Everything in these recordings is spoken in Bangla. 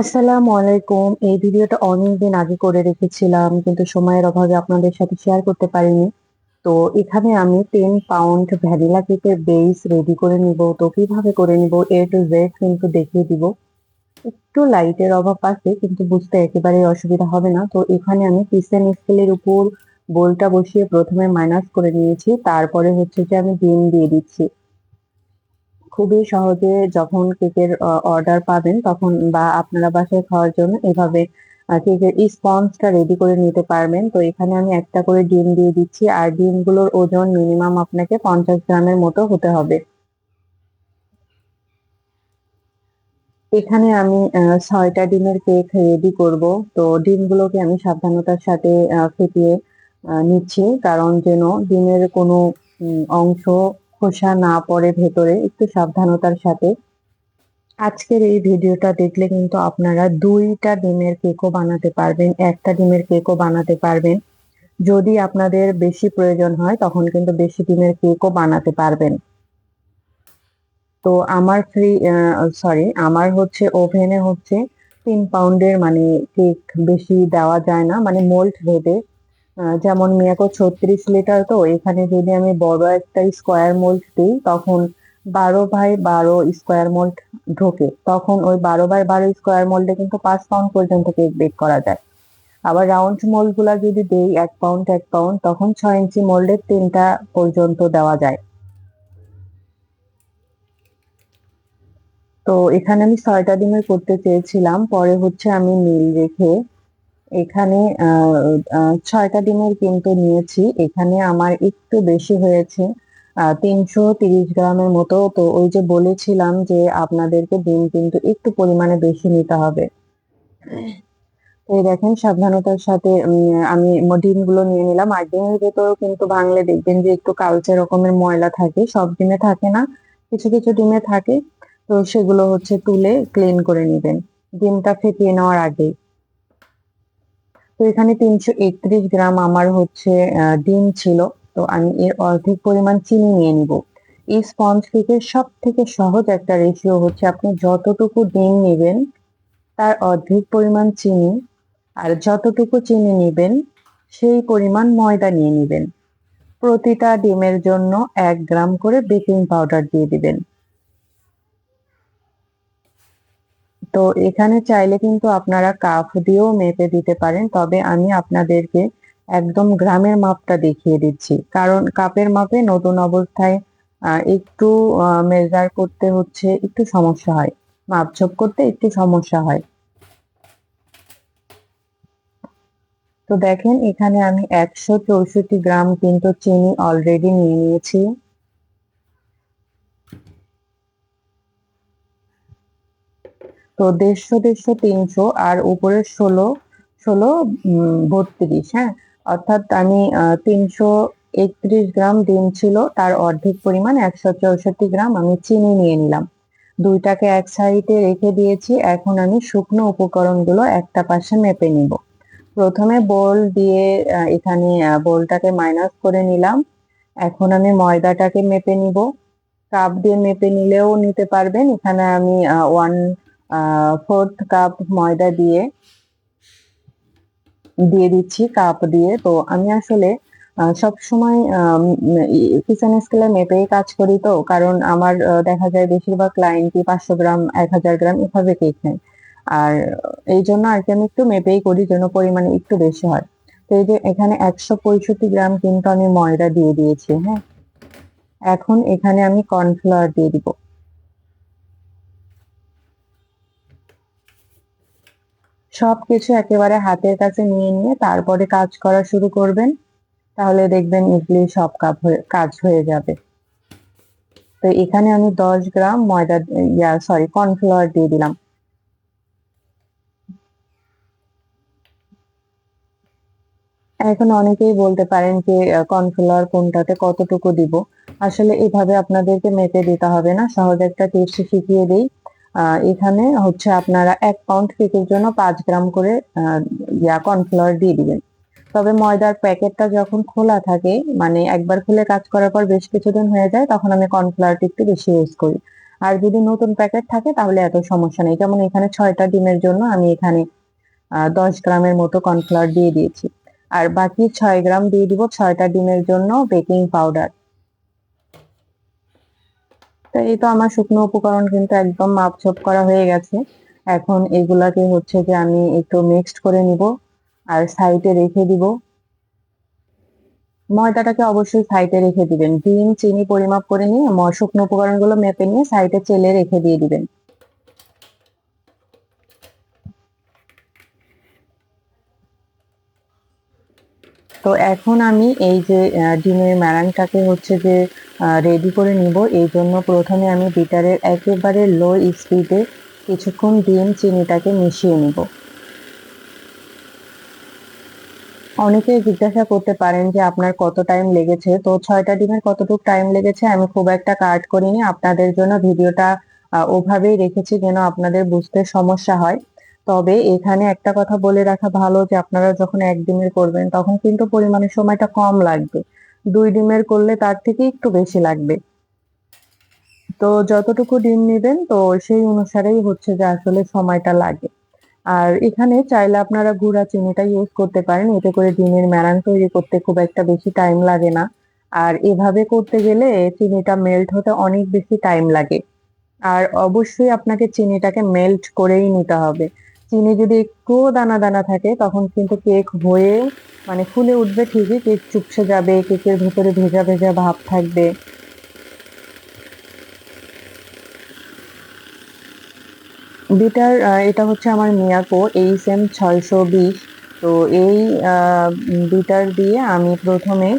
আসসালামু আলাইকুম। এই ভিডিওটা অনেকদিন আগে করে রেখেছিলাম, কিন্তু সময়ের অভাবে আপনাদের সাথে শেয়ার করতে পারিনি। তো এখানে আমি টেন পাউন্ড ভ্যানিলা কেকের বেস রেডি করে নিব। তো কীভাবে করে নিব এ টু জেড কিন্তু দেখিয়ে দিব। একটু লাইটের অভাব আছে, কিন্তু বুঝতে একেবারেই অসুবিধা হবে না। তো এখানে আমি কিচেন স্কেলের উপর বোলটা বসিয়ে প্রথমে মাইনাস করে নিয়েছি। তারপরে হচ্ছে যে আমি ডিম দিয়ে দিচ্ছি। খুবই সহজে যখন কেকের অর্ডার পাবেন তখন বা আপনারা বাসায় খাওয়ার জন্য এভাবে কেকের স্পঞ্জটা রেডি করে নিতে পারবেন। তো এখানে আমি একটা করে ডিম দিয়ে দিচ্ছি। আর ডিমগুলোর ওজন মিনিমাম আপনাকে পঞ্চাশ গ্রামের মতো হতে হবে। এখানে আমি ছয়টা ডিমের কেক রেডি করব। তো ডিমগুলোকে আমি সাবধানতার সাথে ফেটিয়ে নিচ্ছি। কারণ যেন ডিমের কোনো অংশ খোসা না পড়ে ভেতরে, একটু সাবধানতার সাথে। আজকের এই ভিডিওটা দেখলে কিন্তু আপনারা দুইটা ডিমের কেকও বানাতে পারবেন, একটা ডিমের কেকও বানাতে পারবেন। যদি আপনাদের বেশি প্রয়োজন হয়, তখন কিন্তু বেশি ডিমের কেকও বানাতে পারবেন। তো আমার ফ্রি সরি আমার হচ্ছে ওভেনে হচ্ছে তিন পাউন্ডের মানে কেক বেশি দেওয়া যায় না মানে মোল্ড ভেবে যেমন মিয়াকো ছত্রিশ লিটার তো, এখানে যদি আমি বড় একটা স্কোয়ার মোল্ড দিই, তখন বারো বাই বারো স্কোয়ার মোল্ড ঢোকে। তখন ওই বারো বাই বারো স্কোয়ার মোল্ডে কিন্তু পাঁচ পাউন্ড পর্যন্ত কেক বেক করা যায়। আবার রাউন্ড মোল্ডগুলা যদি দেই, এক পাউন্ড এক পাউন্ড তখন ছয় ইঞ্চি মোল্ডের তিনটা পর্যন্ত দেওয়া যায়। তো এখানে আমি ছয়টা ডিমের করতে চেয়েছিলাম, পরে হচ্ছে আমি মিল রেখে এখানে ছয়টা ডিমের কিন্তু নিয়েছি। এখানে আমার একটু বেশি হয়েছে তিনশো তিরিশ গ্রামের মতো। তো ওই যে বলেছিলাম যে আপনাদেরকে ডিম কিন্তু একটু পরিমাণে বেশি নিতে হবে। এই দেখেন, সাবধানতার সাথে আমি ডিমগুলো নিয়ে নিলাম। আর ডিমের ভেতরেও কিন্তু ভাঙলে দেখবেন যে একটু কালচে রকমের ময়লা থাকে। সব ডিমে থাকে না, কিছু কিছু ডিমে থাকে। তো সেগুলো হচ্ছে তুলে ক্লিন করে নেবেন। ডিমটা ফেটিয়ে নেওয়ার আগেই তো এখানে তিনশো একত্রিশ গ্রাম আমার হচ্ছে ডিম ছিল। তো আমি এর অর্ধেক পরিমাণ চিনি নিয়ে নিব। এই স্পঞ্জ কেকের সব থেকে সহজ একটা রেশিও হচ্ছে, আপনি যতটুকু ডিম নেবেন, তার অর্ধেক পরিমাণ চিনি, আর যতটুকু চিনি নেবেন, সেই পরিমাণ ময়দা নিয়ে নেবেন। প্রতিটা ডিমের জন্য এক গ্রাম করে বেকিং পাউডার দিয়ে দিবেন। তো এখানে চাইলে কিন্তু আপনারা কাপ দিয়েও মেপে দিতে পারেন, তবে আমি আপনাদেরকে একদম গ্রামের মাপটা দেখিয়ে দিচ্ছি। কারণ কাপের মাপে নতুন অবস্থায় একটু মেজার করতে হচ্ছে, একটু সমস্যা হয়। মাপঝোপ করতে একটু সমস্যা হয়। তো দেখেন, এখানে আমি একশো চৌষট্টি গ্রাম কিন্তু চিনি অলরেডি নিয়ে নিয়েছি। তো দেড়শো দেড়শো, তিনশো আর উপরে ষোলো ষোলো বত্রিশ হ্যাঁ? অর্থাৎ আমি তিনশো একত্রিশ গ্রাম ডিম ছিল, তার অর্ধেক পরিমাণ একশো চৌষট্টি গ্রাম আমি চিনি নিয়ে নিলাম। দুইটাকে এক সাইডে রেখে দিয়েছি, এখন আমি শুকনো উপকরণগুলো একটা পাশে মেপে নিব। প্রথমে বোল দিয়ে এখানে বোলটাকে মাইনাস করে নিলাম। এখন আমি ময়দাটাকে মেপে নিব। কাপ দিয়ে মেপে নিলেও নিতে পারবেন। এখানে আমি ওয়ান ফোর্থ কাপ ময়দা দিয়ে দিয়ে দিচ্ছি কাপ দিয়ে। তো আমি আসলে সব সময় কিচেন স্কেলে মেপেই কাজ করি তো, কারণ আমার দেখা যায় বেশিরভাগ ক্লায়েন্টই পাঁচশো গ্রাম, এক হাজার গ্রাম এভাবে কেক নেয়। আর এই জন্য আর কি আমি একটু মেপেই করি যেন পরিমাণে একটু বেশি হয়। তো এই যে এখানে একশো পঁয়ষট্টি গ্রাম কিন্তু আমি ময়দা দিয়ে দিয়েছি হ্যাঁ? এখন এখানে আমি কর্নফ্লাওয়ার দিয়ে দিব। সবকিছু একেবারে হাতের কাছে নিয়ে নিয়ে তারপরে কাজ করা শুরু করবেন, তাহলে দেখবেন ইডলি সব কাপ হয়ে, কাজ হয়ে যাবে। তো এখানে আমি দশ গ্রাম ময়দা, ইয়া সরি কর্নফ্লাওয়ার দিয়ে দিলাম। এখন অনেকেই বলতে পারেন যে কর্নফ্লাওয়ার কোনটাতে কতটুকু দিব। আসলে এভাবে আপনাদেরকে মেপে দিতে হবে না, সহজ একটা টিপস শিখিয়ে দিই। এখানে হচ্ছে আপনারা এক পাউন্ড কেকের জন্য পাঁচ গ্রাম করে ইয়া কর্নফ্লাওয়ার দিয়ে দিবেন। তবে ময়দার প্যাকেটটা যখন খোলা থাকে মানে একবার খুলে কাজ করার পর বেশ কিছুদিন হয়ে যায়, তখন আমি কর্নফ্লাওয়ারটি একটু বেশি ইউজ করি। আর যদি নতুন প্যাকেট থাকে, তাহলে এত সমস্যা নেই। যেমন এখানে ছয়টা ডিমের জন্য আমি এখানে দশ গ্রামের মতো কর্নফ্লাওয়ার দিয়ে দিয়েছি। আর বাকি ছয় গ্রাম দিয়ে দিব ছয়টা ডিমের জন্য বেকিং পাউডার এই তো আমার শুকনো উপকরণ কিন্তু একদম মাপছোপ করা হয়ে গেছে। এখন এগুলাকে হচ্ছে যে আমি একটু মিক্সড করে নিব আর সাইডে রেখে দিব। ময়দাটাকে অবশ্যই সাইডে রেখে দিবেন। ডিম, চিনি পরিমাপ করে নিয়ে শুকনো উপকরণগুলো মেপে নিয়ে সাইডে চেলে রেখে দিয়ে দিবেন। তো এখন আমি এই যে ডিমের ম্যারাংটাকে হচ্ছে যে রেডি করে নিব। এই জন্য প্রথমে আমি বিটারের একেবারে লো স্পিডে কিছুক্ষণ ডিম চিনিটাকে মিশিয়ে নিব। অনেকে জিজ্ঞাসা করতে পারেন যে, আপনার কত টাইম লেগেছে? তো ছয়টা ডিমের কতটুকু টাইম লেগেছে আমি খুব একটা কাট করিনি। আপনাদের জন্য ভিডিওটা ওভাবেই রেখেছি যেন আপনাদের বুঝতে সমস্যা হয়। তবে এখানে একটা কথা বলে রাখা ভালো যে আপনারা যখন এক ডিমের করবেন, তখন কিন্তু পরিমাণের সময়টা কম লাগবে। দুই ডিমের করলে তার থেকে একটু বেশি লাগবে। তো যতটুকু ডিম নেবেন, তো সেই অনুসারেই হচ্ছে যে আসলে সময়টা লাগে। আর এখানে চাইলে আপনারা গুঁড়া চিনিটা ইউজ করতে পারেন, এতে করে ডিমের ম্যারান তৈরি করতে খুব একটা বেশি টাইম লাগে না। আর এভাবে করতে গেলে চিনিটা মেল্ট হতে অনেক বেশি টাইম লাগে। আর অবশ্যই আপনাকে চিনিটাকে মেল্ট করেই নিতে হবে। চিনি যদি একটুও দানা দানা থাকে, তখন কিন্তু কেক হয়ে মানে ফুলে উঠবে ঠিকই কেক চুপসে যাবে কেকের ভেতরে ভেজা ভেজা ভাব থাকবে। বিটার এটা হচ্ছে আমার মিয়াকো এইচ এম ছয়শো বিশ। তো এই বিটার দিয়ে আমি প্রথমে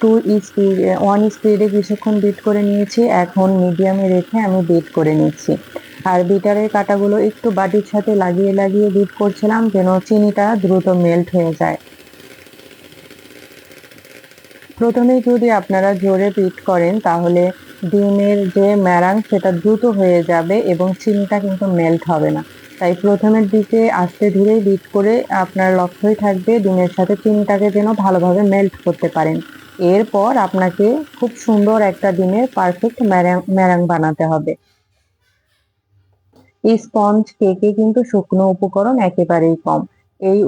টু স্পিড ওয়ান স্পিডে কিছুক্ষণ বিট করে নিয়েছি, এখন মিডিয়ামে রেখে আমি বিট করে নিচ্ছি। আর বিটারের কাঁটাগুলো একটু বাটির সাথে লাগিয়ে লাগিয়ে বিট করছিলাম যেন চিনিটা দ্রুত মেল্ট হয়ে যায়। প্রথমে যদি আপনারা জোরে বিট করেন, তাহলে ডিমের যে ম্যারাং সেটা দ্রুত হয়ে যাবে এবং চিনিটা কিন্তু মেল্ট হবে না। তাই প্রথমের দিকে আস্তে ধীরে বিট করে আপনার লক্ষ্যই থাকবে ডিমের সাথে চিনিটাকে যেন ভালোভাবে মেল্ট করতে পারেন। এরপর আপনাকে খুব সুন্দর একটা ডিমের পারফেক্ট ম্যারাং ম্যারাং বানাতে হবে। এই স্পঞ্জ কেকে কিন্তু শুকনো উপকরণ একেবারেই কম। এই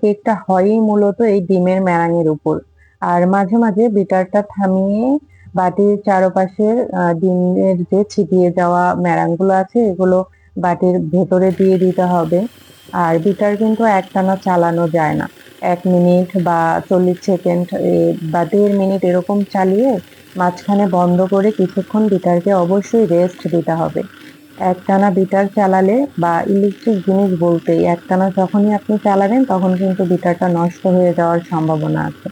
কেকটা হয়ই মূলত এই ডিমের ম্যারাঙের উপর। আর মাঝে মাঝে বিটারটা থামিয়ে বাটির চারপাশের ডিমের যে ছিটিয়ে যাওয়া ম্যারাংগুলো আছে, এগুলো বাটির ভেতরে দিয়ে দিতে হবে। আর বিটার কিন্তু একটানা চালানো যায় না। এক মিনিট বা চল্লিশ সেকেন্ড বা দেড় মিনিট এরকম চালিয়ে মাঝখানে বন্ধ করে কিছুক্ষণ বিটারকে অবশ্যই রেস্ট দিতে হবে। একটানা বিটার চালালে বা ইলেকট্রিক জিনিস বলতেই একটানা যখনই আপনি চালাবেন, তখন কিন্তু বিটারটা নষ্ট হয়ে যাওয়ার সম্ভাবনা আছে।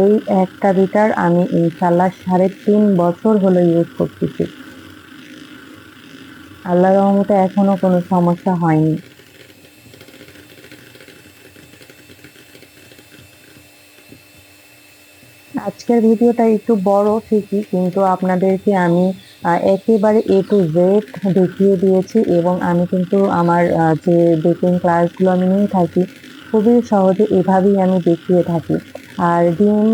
এই একটা বিটার আমি ইনশাল্লাহ সাড়ে তিন বছর হলো ইউজ করতেছি। আল্লাহ রহমতে এখনও কোনো সমস্যা হয়নি। আজকের ভিডিওটা একটু বড়, ঠিকই, কিন্তু আপনাদেরকে আমি একেবারে এ টু জেড দেখিয়ে দিয়েছি এবং আমি কিন্তু আমার যে বেকিং ক্লাসগুলো আমি নিয়ে থাকি, খুবই সহজে এভাবেই আমি দেখিয়ে থাকি। আর ডিম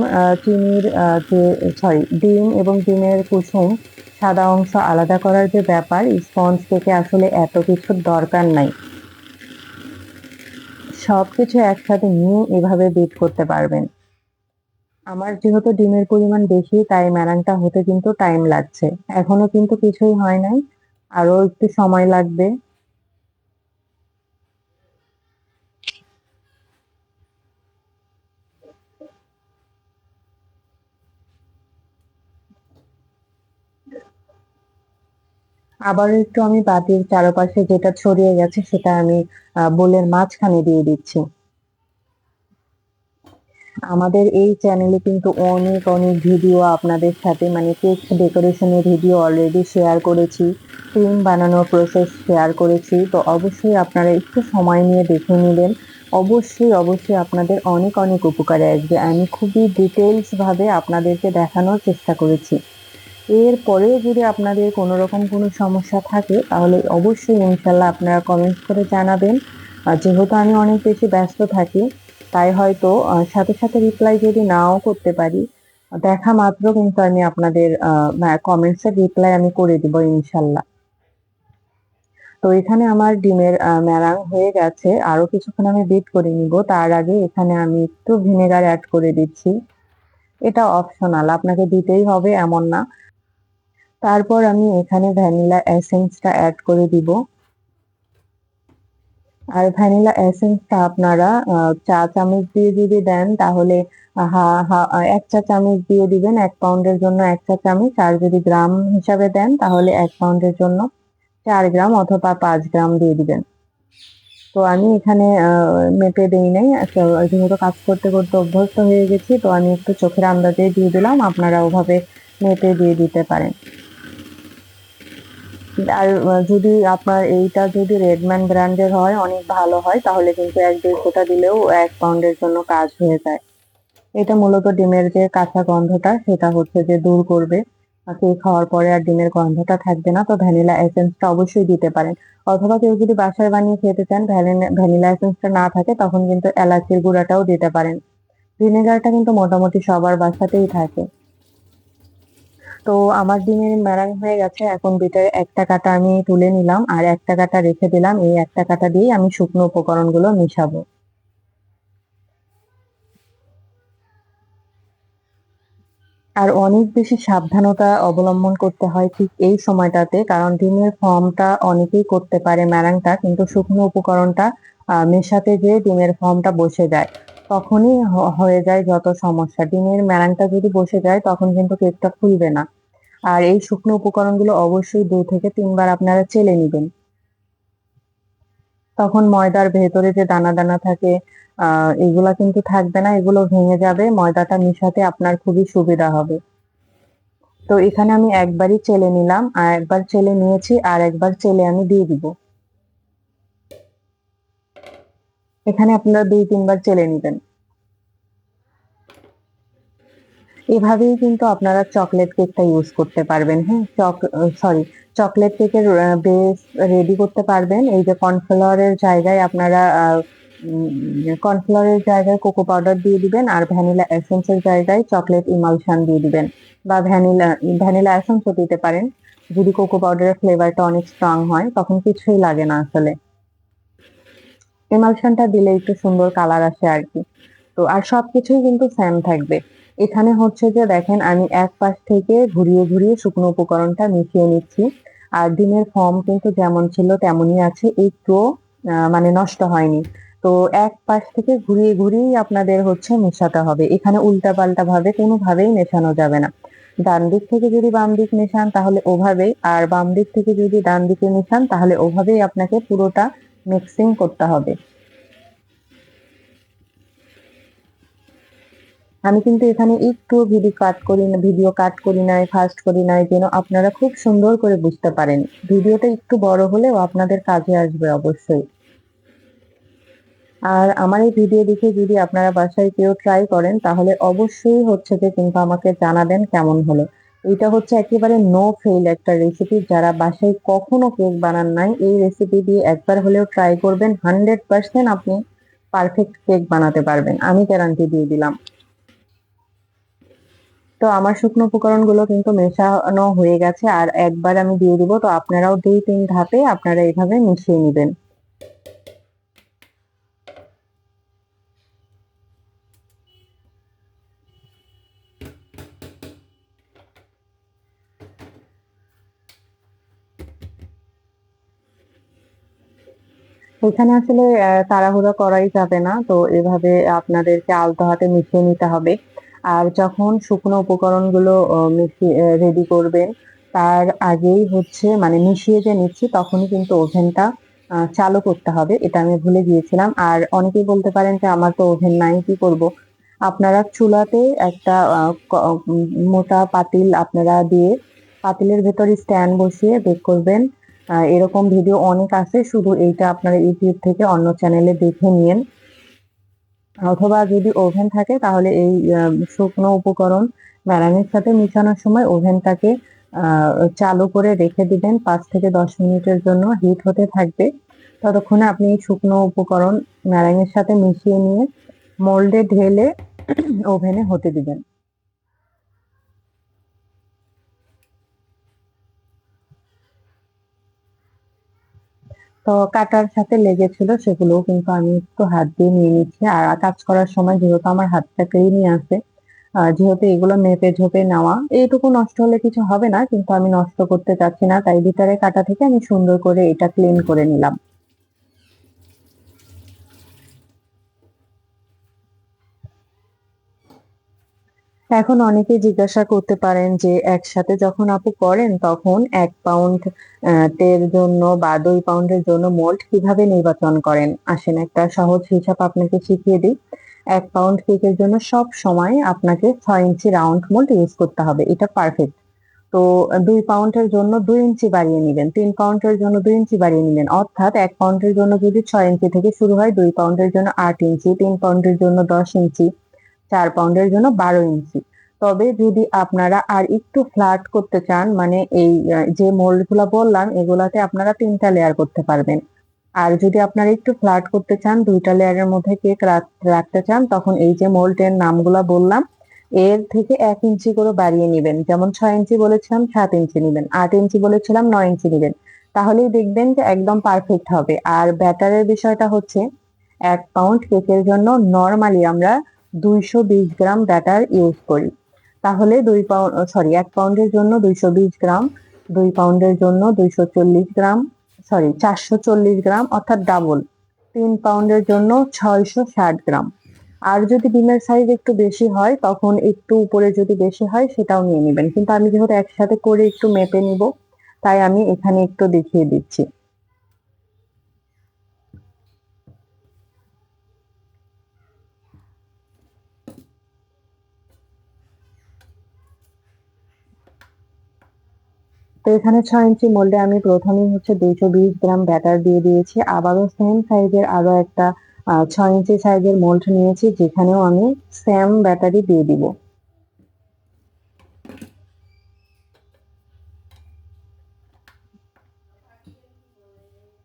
চিনির যে সরি ডিম এবং ডিমের কুসুম, সাদা অংশ আলাদা করার যে ব্যাপার স্পঞ্জ থেকে আসলে এত কিছুর দরকার নাই। সব কিছু একসাথে নিয়ে এভাবে বিট করতে পারবেন। আমার যেহেতু ডিমের পরিমাণ বেশি, তাই ম্যারাংটা হতে কিন্তু টাইম লাগছে। এখনও কিন্তু কিছুই হয় নাই আরও একটু সময় লাগবে। আবার একটু আমি বাটির চারপাশে যেটা ছড়িয়ে গেছে, সেটা আমি বোলের মাঝখানে দিয়ে দিচ্ছি। আমাদের এই চ্যানেলে কিন্তু অনেক অনেক ভিডিও আপনাদের সাথে মানে কেক ডেকোরেশনের ভিডিও অলরেডি শেয়ার করেছি ক্রিম বানানোর প্রসেস শেয়ার করেছি। তো অবশ্যই আপনারা একটু সময় নিয়ে দেখে নেবেন। অবশ্যই অবশ্যই আপনাদের অনেক অনেক উপকারে আসবে। আমি খুবই ডিটেলসভাবে আপনাদেরকে দেখানোর চেষ্টা করেছি। এরপরেও যদি আপনাদের কোনো রকম কোনো সমস্যা থাকে, তাহলে অবশ্যই ইনশাল্লাহ আপনারা কমেন্টস করে জানাবেন। আর যেহেতু আমি অনেক বেশি ব্যস্ত থাকি তাই হয়তো সাথে সাথে রিপ্লাই যদি নাও করতে পারি, দেখা মাত্র কিন্তু আমি আপনাদের কমেন্টসে রিপ্লাই আমি করে দিব ইনশাল্লাহ। তো এখানে আমার ডিমের ম্যারাং হয়ে গেছে। আরও কিছুক্ষণ আমি বিট করে নিব। তার আগে এখানে আমি একটু ভিনেগার অ্যাড করে দিচ্ছি। এটা অপশনাল আপনাকে দিতেই হবে, এমন না। তারপর আমি এখানে ভ্যানিলা এসেন্সটা অ্যাড করে দিব। আর ভ্যানিলা এসেন্সটা আপনারা চা চামচ দিয়ে যদি দেন তাহলে এক চা চামচ দিয়ে দিবেন এক পাউন্ডের জন্য এক চা চামচ। আর যদি গ্রাম হিসাবে দেন তাহলে এক পাউন্ডের জন্য চার গ্রাম অথবা পাঁচ গ্রাম দিয়ে দিবেন। তো আমি এখানে মেপে দিই নাই আচ্ছা, যেহেতু কাজ করতে করতে অভ্যস্ত হয়ে গেছি তো আমি একটু চোখের আন্দাজে দিয়ে দিলাম আপনারা ওভাবে মেপে দিয়ে দিতে পারেন। আর যদি আপনার এইটা যদি রেডম্যান ব্র্যান্ডের হয়, অনেক ভালো হয়, তাহলে কিন্তু এক দেড় দেড়শোটা দিলেও এক পাউন্ডের জন্য কাজ হয়ে যায়। এটা মূলত ডিমের যে কাঁচা গন্ধটা, সেটা হচ্ছে যে দূর করবে। কেক খাওয়ার পরে আর ডিমের গন্ধটা থাকবে না, তো ভ্যানিলা এসেন্সটা অবশ্যই দিতে পারেন। অথবা কেউ যদি বাসায় বানিয়ে খেতে চান, ভ্যানিলা এসেন্সটা না থাকে, তখন কিন্তু এলাচির গুঁড়াটাও দিতে পারেন। ভিনেগারটা কিন্তু মোটামুটি সবার বাসাতেই থাকে। তো আমার ডিমের ম্যারাং হয়ে গেছে। এখন বিটার একটা কাটা আমি তুলে নিলাম আর একটা কাটা রেখে দিলাম। এই একটা কাটা দিয়ে আমি শুকনো উপকরণগুলো মিশাবো। আর অনেক বেশি সাবধানতা অবলম্বন করতে হয় ঠিক এই সময়টাতে, কারণ ডিমের ফর্মটা অনেকেই করতে পারে ম্যারাংটা কিন্তু শুকনো উপকরণটা মেশাতে গিয়ে ডিমের ফর্মটা বসে যায়। তখনই হয়ে যায় যত সমস্যা। ডিমের ম্যারাংটা যদি বসে যায়, তখন কিন্তু কেকটা খুলবে না। আর এই শুকনো উপকরণগুলো অবশ্যই দু থেকে তিনবার আপনারা চেলে নেবেন। তখন ময়দার ভেতরে যে দানা দানা থাকে এগুলা কিন্তু থাকবে না, এগুলো ভেঙে যাবে, ময়দাটা মিশাতে আপনার খুবই সুবিধা হবে। তো এখানে আমি একবারই চেলে নিলাম, আর একবার চেলে নিয়েছি, আর একবার চেলে আমি দিয়ে দিব। এখানে আপনারা দুই তিনবার চেলে নেবেন। এভাবেই কিন্তু আপনারা চকলেট কেকটা ইউজ করতে পারবেন। হ্যাঁ চক সরি চকলেট কেকের বেস রেডি করতে পারবেন। এই যে কর্নফ্লাওয়ারের জায়গায় আপনারা কর্নফ্লাওয়ারের জায়গায় কোকো পাউডার দিয়ে দিবেন আর ভ্যানিলা এসেন্সের জায়গায় চকলেট ইমালশন দিয়ে দিবেন বা ভ্যানিলা ভ্যানিলা এসেন্সও দিতে পারেন। যদি কোকো পাউডারের ফ্লেভারটা অনেক স্ট্রং হয়, তখন কিছুই লাগে না আসলে। ইমালশনটা দিলে একটু সুন্দর কালার আসে আর কি। তো, আর সবকিছুই কিন্তু সেম থাকবে। এখানে হচ্ছে যে দেখেন, আমি এক পাশ থেকে ঘুরিয়ে ঘুরিয়ে শুকনো উপকরণটা মিশিয়ে নিচ্ছি। আর ডিমের ফর্ম কিন্তু যেমন ছিল তেমনই আছে একটু মানে নষ্ট হয়নি। তো এক পাশ থেকে ঘুরিয়ে ঘুরিয়ে আপনাদের হচ্ছে মেশাতে হবে। এখানে উল্টা পাল্টা ভাবে কোনোভাবেই মেশানো যাবে না। ডান দিক থেকে যদি বাম দিক মেশান, তাহলে ওভাবেই। আর বাম দিক থেকে যদি ডান দিকে মেশান, তাহলে ওভাবেই আপনাকে পুরোটা মিক্সিং করতে হবে। আমি কিন্তু এখানে একটু ভিডিও কাট করি না ভিডিও কাট করি নাই ফাস্ট করি নাই, যেন আপনারা খুব সুন্দর করে বুঝতে পারেন। ভিডিওটা একটু বড় হলেও আপনাদের কাজে আসবে অবশ্যই। আর আমার এই ভিডিও দেখে যদি আপনারা বাসায় কেউ ট্রাই করেন, তাহলে অবশ্যই হচ্ছে যে কিন্তু আমাকে জানাবেন কেমন হলো। এটা হচ্ছে একেবারে নো ফেল একটা রেসিপি যারা বাসায় কখনো কেক বানান নাই, এই রেসিপি দিয়ে একবার হলেও ট্রাই করবেন হান্ড্রেড পার্সেন্ট আপনি পারফেক্ট কেক বানাতে পারবেন। আমি গ্যারান্টি দিয়ে দিলাম। তো আমার শুকনো উপকরণগুলো কিন্তু মেশানো হয়ে গেছে, আর একবার আমি দিয়ে দিব, তো আপনারাও দুই তিন ধাপে আপনারা এইভাবে মিশিয়ে নেবেন। এখানে আসলে তাড়াহুড়া করাই যাবে না, তো এভাবে আপনাদেরকে আলতো হাতে মিশিয়ে নিতে হবে। আর যখন শুকনো উপকরণগুলো মিশিয়ে রেডি করবেন, তার আগেই হচ্ছে মানে মিশিয়ে যে নিচ্ছি, তখনই কিন্তু ওভেনটা চালু করতে হবে। এটা আমি ভুলে গিয়েছিলাম। আর অনেকেই বলতে পারেন যে, আমার তো ওভেন নাই, কি করব? আপনারা চুলাতে একটা মোটা পাতিল আপনারা দিয়ে পাতিলের ভেতরে স্ট্যান্ড বসিয়ে বেক করবেন। এরকম ভিডিও অনেক আছে। শুধু এইটা আপনারা ইউটিউব থেকে অন্য চ্যানেলে দেখে নিন। অথবা যদি ওভেন থাকে, তাহলে এই শুকনো উপকরণ ম্যারানের সাথে মিশানোর সময় ওভেনটাকে চালু করে রেখে দিবেন। পাঁচ থেকে দশ মিনিটের জন্য হিট হতে থাকবে। ততক্ষণে আপনি শুকনো উপকরণ ম্যারাঙের সাথে মিশিয়ে নিয়ে মোল্ডে ঢেলে ওভেনে হতে দিবেন। তো কাটার সাথে লেগেছিল সেগুলোও কিন্তু আমি একটু হাত দিয়ে নিয়ে নিচ্ছি। আর কাজ করার সময় যেহেতু আমার হাতটা ক্লিনই নিয়ে আসে যেহেতু এগুলো মেপে ঝোপে নেওয়া, এইটুকু নষ্ট হলে কিছু হবে না, কিন্তু আমি নষ্ট করতে চাচ্ছি না। তাই ভিতরে কাটা থেকে আমি সুন্দর করে এটা ক্লিন করে নিলাম। এখন অনেকে জিজ্ঞাসা করতে পারেন যে একসাথে যখন আপু করেন তখন এক পাউন্ড তের জন্য বা দুই পাউন্ডের জন্য মোল্ড কীভাবে নির্বাচন করেন? আসেন, একটা সহজ হিসাব আপনাকে শিখিয়ে দিই। এক পাউন্ড কেকের জন্য সব সময় আপনাকে ছয় ইঞ্চি রাউন্ড মোল্ড ইউজ করতে হবে, এটা পারফেক্ট তো দুই পাউন্ডের জন্য দুই ইঞ্চি বাড়িয়ে নেবেন তিন পাউন্ডের জন্য দুই ইঞ্চি বাড়িয়ে নেবেন অর্থাৎ এক পাউন্ডের জন্য যদি ছয় ইঞ্চি থেকে শুরু হয়, দুই পাউন্ডের জন্য আট ইঞ্চি, তিন পাউন্ডের জন্য দশ ইঞ্চি চার পাউন্ডের জন্য বারো ইঞ্চি। তবে যদি আপনারা আর একটু ফ্ল্যাট করতে চান মানে এই যে মোল্ডগুলা বললাম, এগুলাতে আপনারা তিনটা লেয়ার করতে পারবেন। আর যদি আপনারা একটু ফ্ল্যাট করতে চান, দুইটা লেয়ারের মধ্যে কেক রাখতে চান, তখন এই যে মোল্ডের নামগুলা বললাম, এর থেকে এক ইঞ্চি করে বাড়িয়ে নেবেন। যেমন ছয় ইঞ্চি বলেছিলাম, সাত ইঞ্চি নেবেন। আট ইঞ্চি বলেছিলাম, নয় ইঞ্চি নেবেন। তাহলেই দেখবেন যে একদম পারফেক্ট হবে। আর ব্যাটারের বিষয়টা হচ্ছে, এক পাউন্ড কেকের জন্য নর্মালি আমরা দুইশো বিশ গ্রাম ব্যাটার ইউজ করি। তাহলে দুই পাউন্ড সরি এক পাউন্ডের জন্য দুইশো বিশ গ্রাম, দুই পাউন্ডের জন্য দুইশো চল্লিশ গ্রাম সরি চারশো চল্লিশ গ্রাম, অর্থাৎ ডাবল তিন পাউন্ডের জন্য ছয়শো ষাট গ্রাম। আর যদি ডিমের সাইজ একটু বেশি হয়, তখন একটু উপরে যদি বেশি হয়, সেটাও নিয়ে নেবেন। কিন্তু আমি যেহেতু একসাথে করে একটু মেপে নিব, তাই আমি এখানে একটু দেখিয়ে দিচ্ছি। তো এখানে ছয় ইঞ্চি মোল্ডে আমি প্রথমেই হচ্ছে দুইশো বিশ গ্রাম ব্যাটার দিয়ে দিয়েছি। আবারও সেম সাইজের আরও একটা ছয় ইঞ্চি সাইজের মোল্ড নিয়েছি, যেখানেও আমি সেম ব্যাটারি দিয়ে দিব।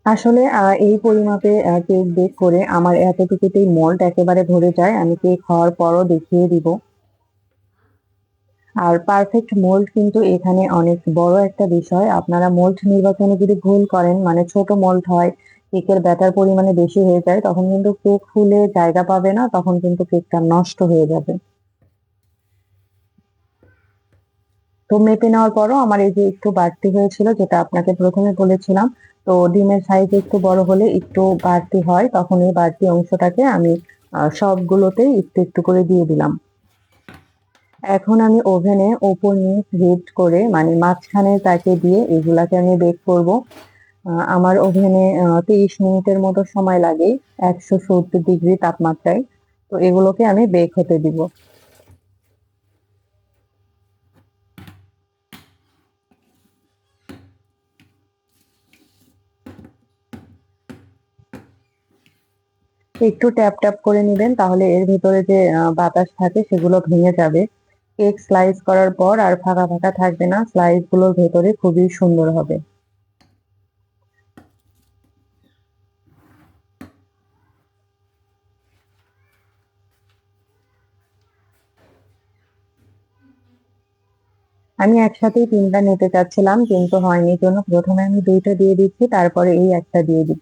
আসলে এই পরিমাপে কেক বেক করে আমার এতটুকুতেই মোল্ড একেবারে ধরে যায়, আমি কেক হওয়ার পরও দেখিয়ে দিব। আর পারফেক্ট মোল্ড কিন্তু এখানে অনেক বড় একটা বিষয়। আপনারা মোল্ড নির্বাচনে যদি ভুল করেন মানে ছোট মোল্ড হয়, কেকের ব্যাটার পরিমাণে বেশি হয়ে যায়, তখন কিন্তু কেক ফুলে জায়গা পাবে না, তখন কিন্তু কেকটা নষ্ট হয়ে যাবে। তো মেপে নেওয়ার পরও আমার এই যে একটু বাড়তি হয়েছিল, যেটা আপনাকে প্রথমে বলেছিলাম, তো ডিমের সাইজ একটু বড় হলে একটু বাড়তি হয়, তখন এই বাড়তি অংশটাকে আমি সবগুলোতেই একটু একটু করে দিয়ে দিলাম। এখন আমি ওভেনে ওপর নিচ হিট করে মানে মাঝখানে তাকে দিয়ে এগুলাকে আমি বেক করব। আমার ওভেনে তিরিশ মিনিটের মতো সময় লাগে, একশো সত্তর ডিগ্রি তাপমাত্রায়। তো এগুলোকে আমি বেক হতে দিব। একটু ট্যাপ ট্যাপ করে নেবেন, তাহলে এর ভেতরে যে বাতাস থাকে, সেগুলো ভেঙে যাবে। কেক স্লাইস করার পর আর ফাঁকা ফাঁকা থাকবে না। স্লাইসগুলোর ভেতরে খুবই সুন্দর হবে। আমি একসাথেই তিনটা নিতে চাচ্ছিলাম, কিন্তু হয়নি। জন্য প্রথমে আমি দুইটা দিয়ে দিচ্ছি, তারপরে এই একটা দিয়ে দিব।